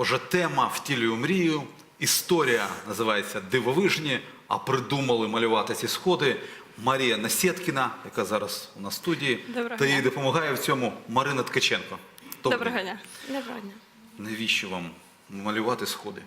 Отже, тема втілюю мрію. Історія називається Дивовижні, а придумали малювати ці сходи. Марія Насєткіна, яка зараз у нас в студії, Доброго та їй дня. допомагає в цьому Марина Ткаченко. Добрий Доброго дня. Доброго дня. Навіщо вам малювати сходи?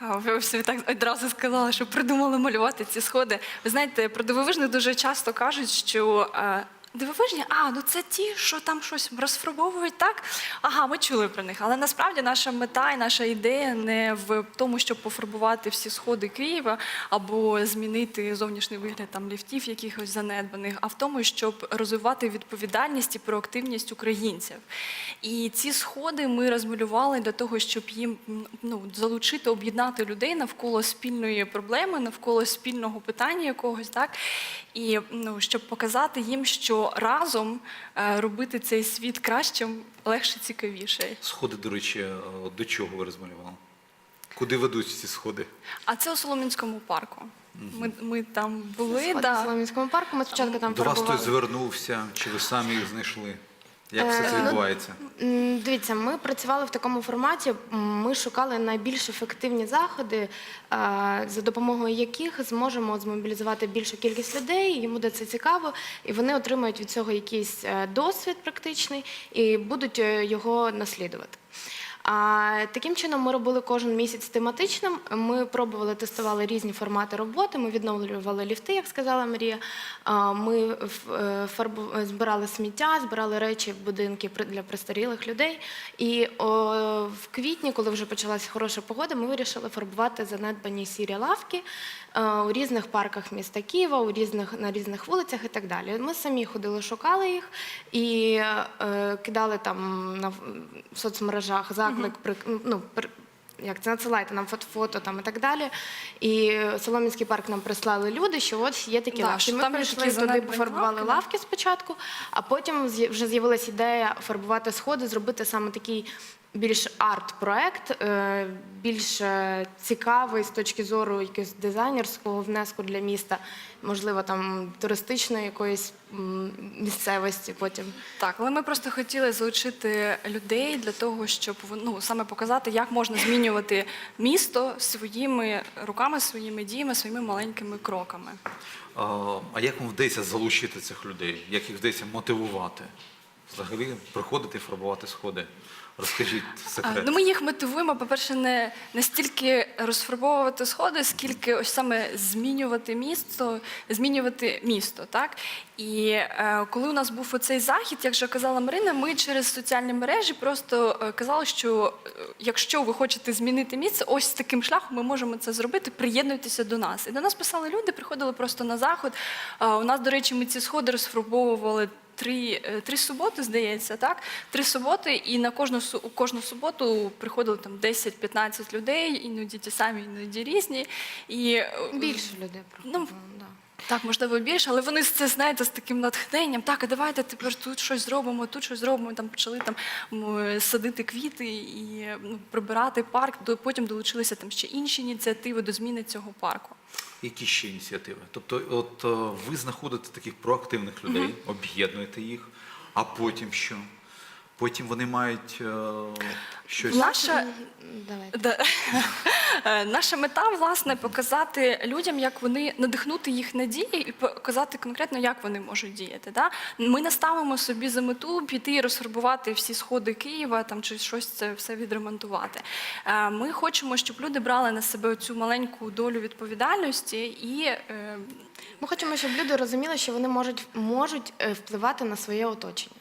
А, Ви ось так одразу сказали, що придумали малювати ці сходи. Ви знаєте, про дивовижних дуже часто кажуть, що е, дивовижні, а ну це ті, що там щось розфарбовують, так? Ага, ми чули про них. Але насправді наша мета і наша ідея не в тому, щоб пофарбувати всі сходи Києва або змінити зовнішній вигляд там ліфтів якихось занедбаних, а в тому, щоб розвивати відповідальність і проактивність українців. І ці сходи ми розмалювали для того, щоб їм ну, залучити, об'єднати людей навколо спільної проблеми, навколо спільного питання якогось, так і ну, щоб показати їм, що разом е, робити цей світ кращим, легше, цікавіше. Сходи, до речі, е, до чого ви розмалювали? Куди ведуть ці сходи? А це у Соломінському парку. Ми, ми там були. Сходи в Соломінському Солом'янському парку. Ми спочатку там До вас хтось звернувся, чи ви самі їх знайшли? Як все це Е, ну, відбувається? М, Дивіться, ми працювали в такому форматі. м, Ми шукали найбільш ефективні заходи, е, за допомогою яких зможемо змобілізувати більшу кількість людей. Їм буде це цікаво, і вони отримають від цього якийсь е, досвід практичний і будуть е, його наслідувати. А таким чином ми робили кожен місяць тематичним. Ми пробували, тестували різні формати роботи. Ми відновлювали ліфти, як сказала Марія. Ми е, е, збирали сміття, збирали речі будинки для престарілих людей. І в квітні, коли вже почалася хороша погода, ми вирішили фарбувати занедбані сірі лавки е, у різних парках міста Києва, у різних на різних вулицях і так далі. Ми самі ходили, шукали їх і кидали там на в соцмережах заклик ну як це надсилайте нам фото, фото там і так далі. І Солом'янський парк нам прислали люди, що от є такі Да, лавки. Ми там прийшли туди, пофарбували лавки, лавки спочатку, а потім вже з'явилася ідея фарбувати сходи, зробити саме такий більш арт-проект, е, більш цікавий з точки зору якогось дизайнерського внеску для міста, можливо, там туристичної якоїсь місцевості потім. Так, але ми просто хотіли залучити людей для того, щоб ну, саме показати, як можна змінювати місто своїми руками, своїми діями, своїми маленькими кроками. А, а як вам вдається залучити цих людей? Як їх вдається мотивувати? Взагалі приходити і фарбувати сходи? Розкажіть секрет. Ну, ми їх мотивуємо, по-перше, не, не стільки розфарбовувати сходи, скільки ось саме змінювати місто, змінювати місто. Так? І е, коли у нас був оцей захід, як вже казала Марина, ми через соціальні мережі просто е, казали, що е, якщо ви хочете змінити місце, ось таким шляхом ми можемо це зробити, приєднуйтеся до нас. І до нас писали люди, приходили просто на заход. Е, у нас, до речі, ми ці сходи розфарбовували три, е, три суботи, здається, так? Три суботи, і на кожну кожну суботу приходило там 10-15 людей, іноді ті самі, іноді різні. І е, Більше людей проходило. да. так, можливо, більше, але вони це знаєте з таким натхненням. Так, а давайте тепер тут щось зробимо, тут щось зробимо. Там почали там садити квіти і ну, прибирати парк. Потім долучилися там ще інші ініціативи до зміни цього парку. Які ще ініціативи? Тобто, от е, ви знаходите таких проактивних людей, об'єднуєте їх, а потім що? Потім вони мають е, щось. Наша Давайте. Да. Е, Наша мета, власне, показати людям, як вони надихнути їх на дії і показати конкретно, як вони можуть діяти. Да? Ми не ставимо собі за мету піти і розфарбувати всі сходи Києва там чи щось це все відремонтувати. Е, Ми хочемо, щоб люди брали на себе цю маленьку долю відповідальності і е, Ми хочемо, щоб люди розуміли, що вони можуть, можуть е, впливати на своє оточення,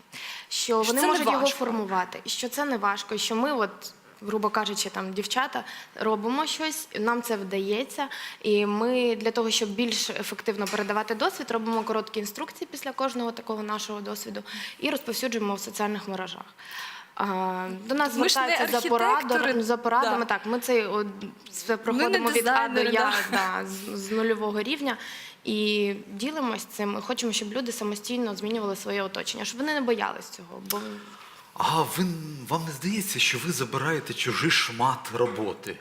що вони це можуть його формувати, і що це не важко, що ми, от, грубо кажучи, там дівчата робимо щось, нам це вдається. І ми для того, щоб більш ефективно передавати досвід, робимо короткі інструкції після кожного такого нашого досвіду і розповсюджуємо в соціальних мережах. А, До нас звертаються за порадами, за порадами. да. Так, ми це от, все проходимо від А до Я да. да, з, з нульового рівня і ділимось цим. Ми хочемо, щоб люди самостійно змінювали своє оточення, щоб вони не боялись цього. Бо А ви, вам не здається, що ви забираєте чужий шмат роботи?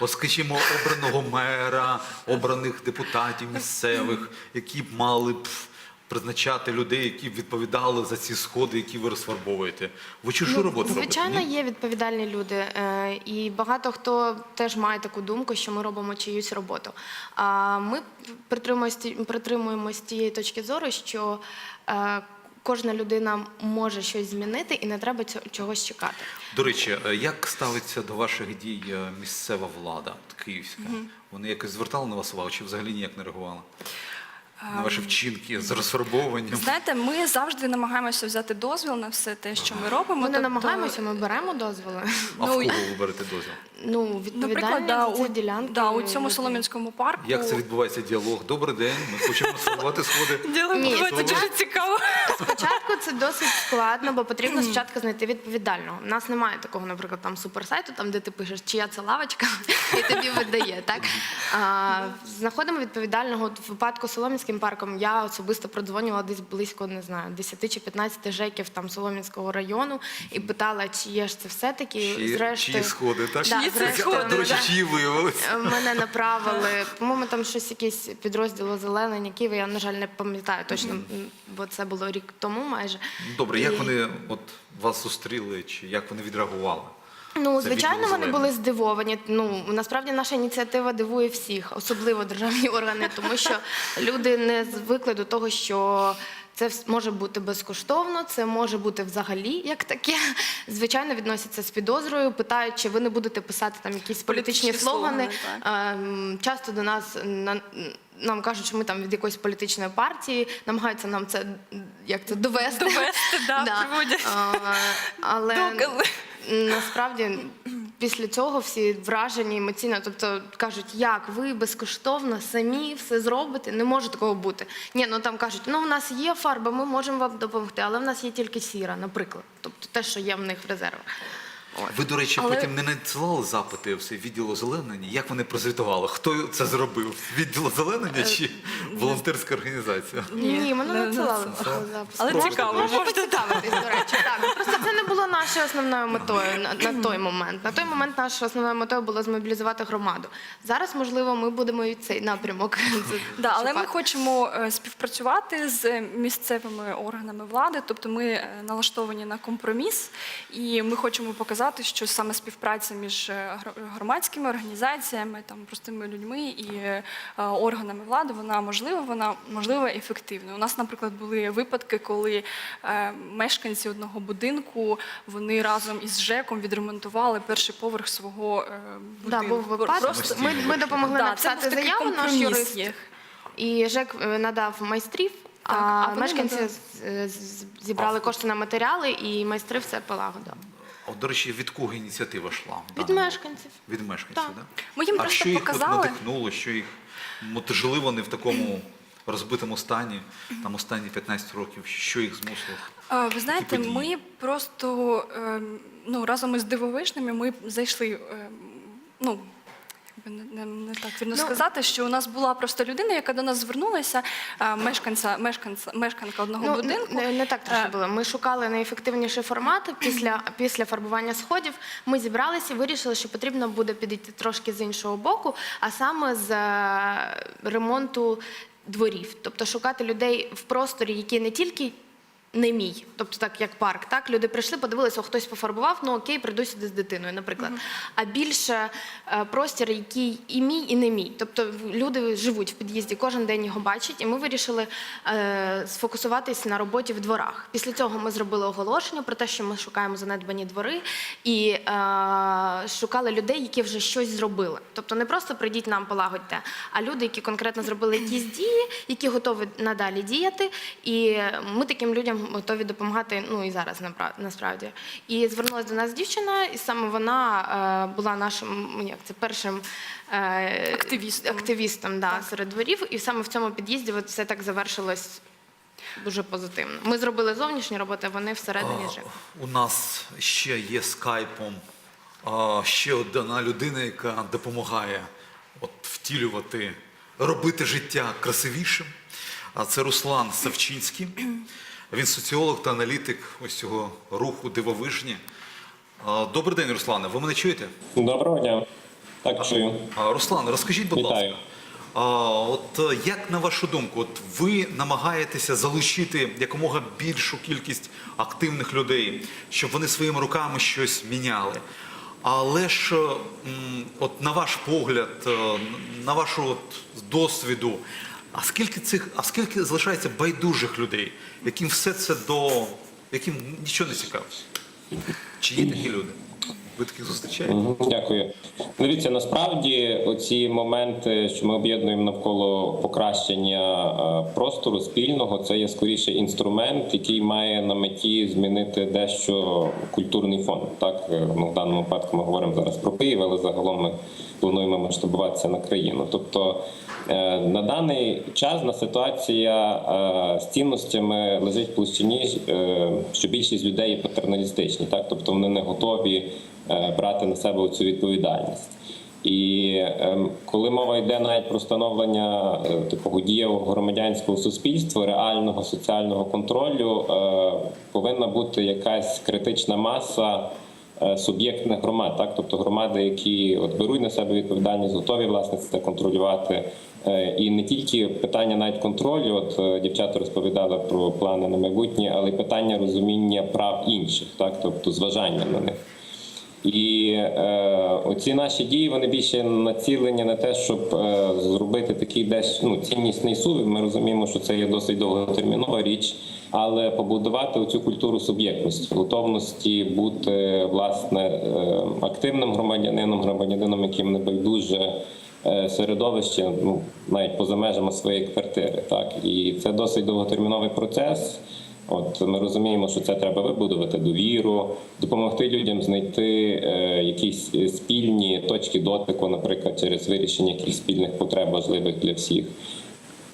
О, скажімо, обраного мера, обраних депутатів місцевих, які б мали б призначати людей, які відповідали за ці сходи, які ви розфарбовуєте? Ви чужу Ну, роботу Звичайно, робите? є відповідальні люди, е, і багато хто теж має таку думку, що ми робимо чиюсь роботу. А ми притримуємось ті- притримуємось тієї точки зору, що е, кожна людина може щось змінити, і не треба цього- чогось чекати. До речі, е, як ставиться до ваших дій місцева влада київська? Вони якось звертали на вас увагу чи взагалі ніяк не реагували? На ваші вчинки з розфарбовуванням? Знаєте, ми завжди намагаємося взяти дозвіл на все те, що ми робимо. Ми не тобто, намагаємося, ми беремо дозволи. А в ну, кого ви берете дозвіл? Ну, Наприклад, да, за ці у, ділянки. да, у цьому. Солом'янському парку. Як це відбувається діалог? Добрий день, ми хочемо сформувати сходи. Діло Ні, це дуже цікаво. Це досить складно, бо потрібно спочатку знайти відповідального. У нас немає такого, наприклад, там суперсайту, там де ти пишеш, чия це лавочка, і тобі видає. Так а, знаходимо відповідального. В випадку з Солом'янським парком я особисто продзвонювала десь близько не знаю 10 чи 15 жеків там Солом'янського району і питала, чи є ж це все таки. Зрештою, сходи, так? Да, зрештою, сходи, До речі, да. чиї виявилися? Мене направили, по-моєму, там щось якийсь підрозділ озеленення Києва, я, на жаль, не пам'ятаю точно, бо це було рік тому майже. Добре, як вони от вас зустріли, чи як вони відреагували? Ну, Це звичайно, вони були здивовані. Ну насправді наша ініціатива дивує всіх, особливо державні органи, тому що люди не звикли до того, що. Це може бути безкоштовно, це може бути взагалі як таке. Звичайно, відносяться з підозрою, питають, чи ви не будете писати там якісь політичні, Політичні слогани. слогани, Ем, Часто до нас на- нам кажуть, що ми там від якоїсь політичної партії, намагаються нам це як це довести. Довести, да, приводять А, але докази. Насправді після цього всі вражені емоційно, тобто кажуть, як ви безкоштовно самі все зробите, не може такого бути. Ні, ну там кажуть, ну в нас є фарба, ми можемо вам допомогти, але в нас є тільки сіра, наприклад. Тобто те, що є в них в резервах. Ви, до речі, Але- потім не надсилали запити в цей відділ озеленення? Як вони прозвітували? Хто це зробив? Відділ озеленення чи волонтерська організація? Ні, ми не не надсилали такого запису. Але цікаво, можете поцікавитись, до речі. Так, просто це не було нашою основною метою на, на той момент. На той момент нашою основною метою було змобілізувати громаду. Зараз, можливо, ми будемо і цей напрямок. Да, але ми хочемо е, співпрацювати з місцевими органами влади, тобто ми е, налаштовані на компроміс, і ми хочемо показати, що саме співпраця між е, громадськими організаціями, там простими людьми і е, органами влади, вона можлива, вона можлива і ефективна. У нас, наприклад, були випадки, коли е, мешканці одного будинку вони разом із ЖЕКом відремонтували перший поверх свого е, Да, будинку. був випадок. Просто- Ми, ми допомогли Да, написати заяву наш юрист. І ЖЕК надав майстрів, Так, а, а мешканці з- зібрали кошти на матеріали, і майстри все полагодили. От, до речі, від кого ініціатива йшла? в Від даному? мешканців. Від мешканців, Так. Да. Ми їм а просто що їх от показали. надихнуло, що їх жили вони в такому розбитому стані, там останні 15 років, що їх змусило? А, Ви знаєте, події? ми просто ем, ну, разом із дивовижними ми зайшли. ем, Ну, не, не, не так вірно Ну, сказати, що у нас була просто людина, яка до нас звернулася, е, мешканця, мешканця, мешканка одного Ну, будинку. не, не так трошки Е, було. Ми шукали найефективніший формат після, після фарбування сходів. Ми зібралися і вирішили, що потрібно буде підійти трошки з іншого боку, а саме з е, ремонту дворів. Тобто шукати людей в просторі, які не тільки. Не мій, тобто так як парк. Так люди прийшли, подивилися, о, хтось пофарбував. Ну окей, прийду сюди з дитиною, наприклад. А більше е, простір, який і мій, і не мій. Тобто люди живуть в під'їзді, кожен день його бачать, і ми вирішили е, сфокусуватись на роботі в дворах. Після цього ми зробили оголошення про те, що ми шукаємо занедбані двори, і е, шукали людей, які вже щось зробили. Тобто не просто прийдіть нам полагодьте, а люди, які конкретно зробили якісь дії, які готові надалі діяти. І ми таким людям готові допомагати. Ну і зараз насправді. І звернулася до нас дівчина, і саме вона е, була нашим ну, як це першим. е, Активістом. активістом да, серед дворів, і саме в цьому під'їзді от все так завершилось дуже позитивно. Ми зробили зовнішні роботи, вони всередині А, жили. У нас ще є скайпом а, ще одна людина, яка допомагає от, втілювати, робити життя красивішим. А це Руслан Савчинський. Він соціолог та аналітик ось цього руху дивовижні. Добрий день, Руслане. Ви мене чуєте? Доброго дня. Так чую. Руслан, розкажіть, будь Вітаю. ласка, от як на вашу думку, от ви намагаєтеся залучити якомога більшу кількість активних людей, щоб вони своїми руками щось міняли. Але ж, от на ваш погляд, е, на вашу от досвіду, а скільки цих, а скільки залишається байдужих людей, яким все це до яким нічого не цікаво? Чи є такі люди? Ви таких зустрічаєте? Дякую. Дивіться, насправді оці моменти, що ми об'єднуємо навколо покращення е, простору спільного, це є скоріше інструмент, який має на меті змінити дещо культурний фон. Так, Е, ну, в даному випадку ми говоримо зараз про Київ, але загалом ми плануємо масштабуватися на країну. Тобто на даний час на ситуація е, з цінностями лежить в площині, е, що більшість людей є патерналістичні, так тобто вони не готові е, брати на себе цю відповідальність. І ем, коли мова йде навіть про встановлення е, такого дієвого громадянського суспільства, реального соціального контролю, е, повинна бути якась критична маса е, суб'єктних громад, так тобто громади, які от беруть на себе відповідальність, готові власне це контролювати. Е, І не тільки питання навіть контролю, от е, дівчата розповідали про плани на майбутнє, але й питання розуміння прав інших, так тобто зважання на них. І е, оці наші дії вони більше націлені на те, щоб е, зробити такий десь ну, ціннісний сувів. Ми розуміємо, що це є досить довготермінова річ, але побудувати оцю культуру суб'єктності, готовності бути власне е, активним громадянином, громадянином, яким не байдуже середовище, ну навіть поза межами своєї квартири. Так і це досить довготерміновий процес. От ми розуміємо, що це треба вибудувати довіру, допомогти людям знайти е, якісь спільні точки дотику, наприклад, через вирішення якихось спільних потреб важливих для всіх.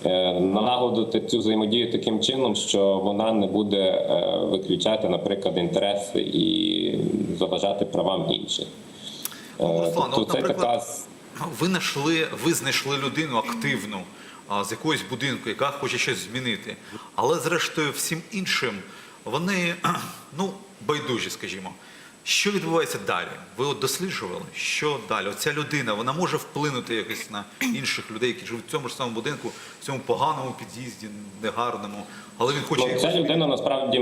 Е, налагодити цю взаємодію таким чином, що вона не буде е, виключати, наприклад, інтереси і заважати правам інших. Е, Руслан, тобто це наприклад, така Ви знайшли, ви знайшли людину активну з якогось будинку, яка хоче щось змінити. Але зрештою всім іншим вони ну, байдужі, скажімо. Що відбувається далі? Ви от досліджували, що далі? Оця людина вона може вплинути якось на інших людей, які живуть в цьому ж самому будинку, в цьому поганому під'їзді, негарному, але він хоче Ну, ця людина насправді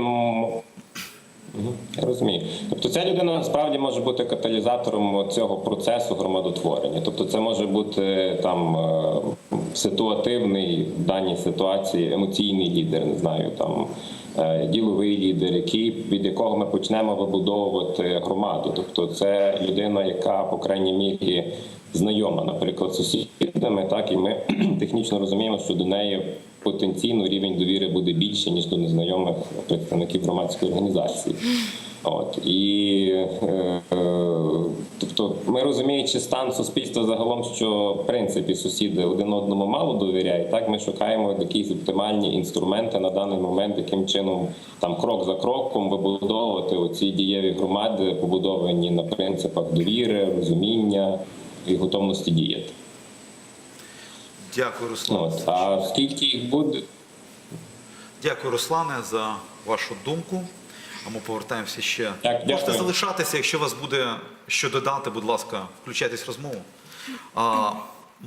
я розумію. Тобто ця людина насправді може бути каталізатором цього процесу громадотворення. Тобто, це може бути там е, ситуативний в даній ситуації емоційний лідер, не знаю, там е, діловий лідер, який від якого ми почнемо вибудовувати громаду. Тобто, це людина, яка по крайній мірі знайома, наприклад, з сусідами, так і ми технічно розуміємо, що до неї потенційно рівень довіри буде більше ніж до незнайомих представників громадської організації. От і е, е, тобто, ми розуміючи стан суспільства загалом, що в принципі сусіди один одному мало довіряють. Так ми шукаємо якісь оптимальні інструменти на даний момент, яким чином там крок за кроком вибудовувати оці дієві громади, побудовані на принципах довіри, розуміння і готовності діяти. Дякую, Руслан. От а скільки їх буде? Дякую, Руслане, за вашу думку. А ми повертаємося ще. Так, Можете дякую. залишатися, якщо у вас буде що додати, будь ласка, включайтесь в розмову. А,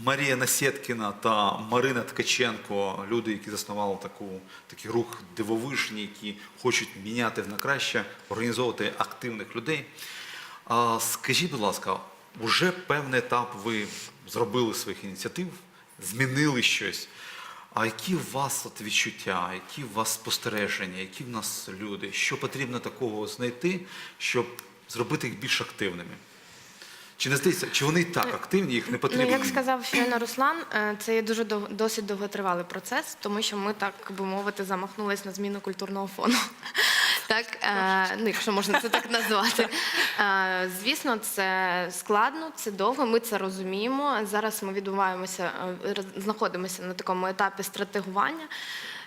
Марія Насєткіна та Марина Ткаченко, люди, які заснували таку, такий рух дивовижні, які хочуть міняти на краще, організовувати активних людей. А, скажіть, будь ласка, вже певний етап ви зробили своїх ініціатив, змінили щось. А які у вас от відчуття, які у вас спостереження, які в нас люди? Що потрібно такого знайти, щоб зробити їх більш активними? Чи не здається, чи вони і так активні, їх не потрібно? Ну, як сказав щойно Руслан, е, це є дуже дов- досить довготривалий процес, тому що ми, так би мовити, замахнулись на зміну культурного фону. Так, е, ну, якщо можна це так назвати. Е, Звісно, це складно, це довго. Ми це розуміємо. Зараз ми відбуваємося, е, знаходимося на такому етапі стратегування.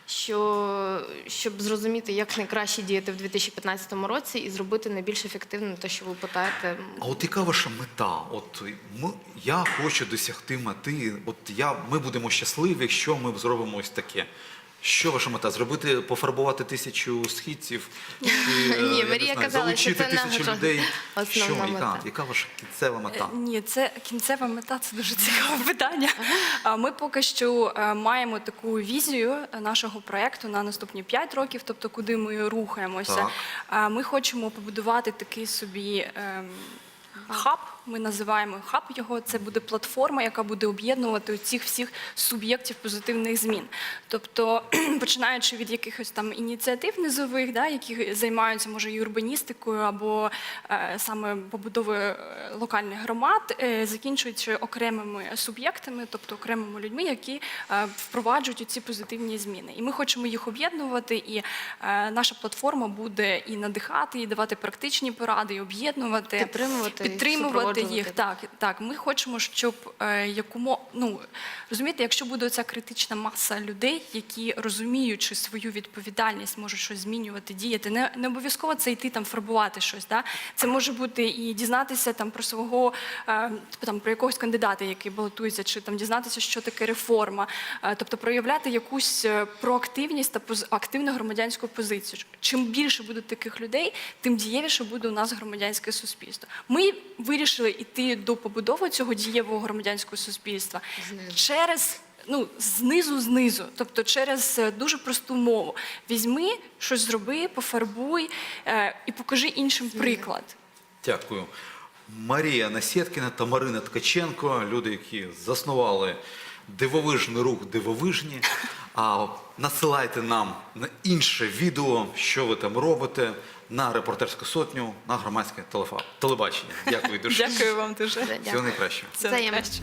Що щоб зрозуміти, як найкраще діяти в 2015 році і зробити найбільш ефективним те, що ви питаєте, А от яка ваша мета? От ми, я хочу досягти мети. От я, ми будемо щасливі, якщо ми зробимо ось таке. Що ваша мета? Зробити, пофарбувати тисячу східців? Чи, е, Ні, я не Марія знаю, казала, що це тисячу наша людей? що, яка, мета. яка ваша кінцева мета? Е, Ні, це кінцева мета, це дуже цікаве питання. А Ми поки що е, маємо таку візію е, нашого проєкту на наступні 5 років, тобто куди ми рухаємося. Так. А Ми хочемо побудувати такий собі. ем, Хаб, ми називаємо хаб його. Це буде платформа, яка буде об'єднувати цих всіх суб'єктів позитивних змін. Тобто, починаючи від якихось там ініціатив низових, да, які займаються може і урбаністикою або е, саме побудовою е, локальних громад, е, закінчуючи окремими суб'єктами, тобто окремими людьми, які е, впроваджують ці позитивні зміни. І ми хочемо їх об'єднувати, і е, наша платформа буде і надихати, і давати практичні поради, і об'єднувати, Підтримувати підтримувати супроводжувати. їх. Так, так. Ми хочемо, щоб е, якому ну розумієте, якщо буде ця критична маса людей, які розуміючи свою відповідальність, можуть щось змінювати, діяти. Не, не обов'язково це йти там фарбувати щось. Да? Це може бути і дізнатися там про свого е, там про якогось кандидата, який балотується, чи там дізнатися, що таке реформа, Е, тобто проявляти якусь е, проактивність та поз- активну громадянську позицію. Чим більше буде таких людей, тим дієвіше буде у нас громадянське суспільство. Ми вирішили йти до побудови цього дієвого громадянського суспільства через. Ну, знизу, знизу, тобто через е, дуже просту мову. Візьми, щось зроби, пофарбуй е, і покажи іншим приклад. Дякую. Марія Насєткіна та Марина Ткаченко, люди, які заснували дивовижний рух дивовижні. А насилайте нам на інше відео, що ви там робите, на репортерську сотню, на громадське телефа- телебачення. Дякую дуже. Дякую вам дуже. Всього найкращого. Все Взаємно. найкраще.